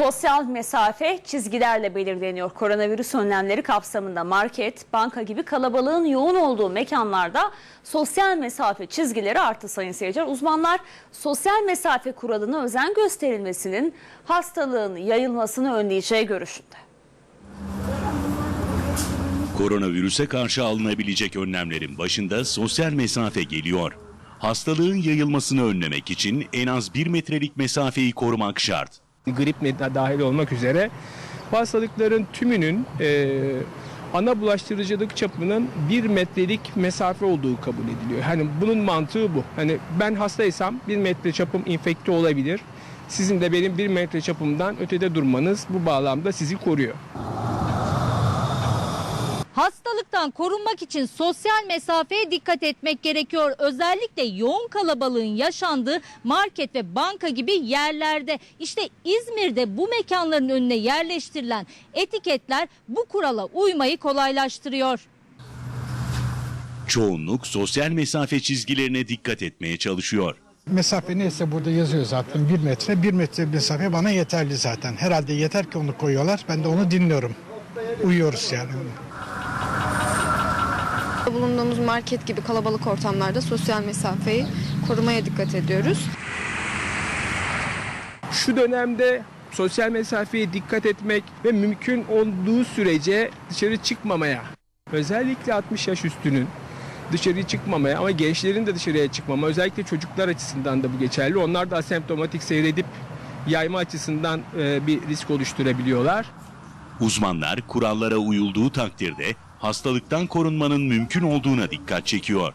Sosyal mesafe çizgilerle belirleniyor. Koronavirüs önlemleri kapsamında market, banka gibi kalabalığın yoğun olduğu mekanlarda sosyal mesafe çizgileri arttı sayın seyirciler. Uzmanlar sosyal mesafe kuralına özen gösterilmesinin hastalığın yayılmasını önleyeceği görüşünde. Koronavirüse karşı alınabilecek önlemlerin başında sosyal mesafe geliyor. Hastalığın yayılmasını önlemek için en az bir metrelik mesafeyi korumak şart. Grip dahil olmak üzere hastalıkların tümünün e, ana bulaştırıcılık çapının bir metrelik mesafe olduğu kabul ediliyor. Hani bunun mantığı bu. Hani ben hastaysam bir metre çapım infekte olabilir. Sizin de benim bir metre çapımdan ötede durmanız bu bağlamda sizi koruyor. Hastalıktan korunmak için sosyal mesafeye dikkat etmek gerekiyor. Özellikle yoğun kalabalığın yaşandığı market ve banka gibi yerlerde. İşte İzmir'de bu mekanların önüne yerleştirilen etiketler bu kurala uymayı kolaylaştırıyor. Çoğunluk sosyal mesafe çizgilerine dikkat etmeye çalışıyor. Mesafe neyse burada yazıyor zaten bir metre. Bir metre mesafe bana yeterli zaten. Herhalde yeter ki onu koyuyorlar. Ben de onu dinliyorum. Uyuyoruz yani. Bulunduğumuz market gibi kalabalık ortamlarda sosyal mesafeyi korumaya dikkat ediyoruz. Şu dönemde sosyal mesafeye dikkat etmek ve mümkün olduğu sürece dışarı çıkmamaya, özellikle 60 yaş üstünün dışarıya çıkmamaya ama gençlerin de dışarıya çıkmama, özellikle çocuklar açısından da bu geçerli. Onlar da asemptomatik seyredip yayma açısından e, bir risk oluşturabiliyorlar. Uzmanlar kurallara uyulduğu takdirde hastalıktan korunmanın mümkün olduğuna dikkat çekiyor.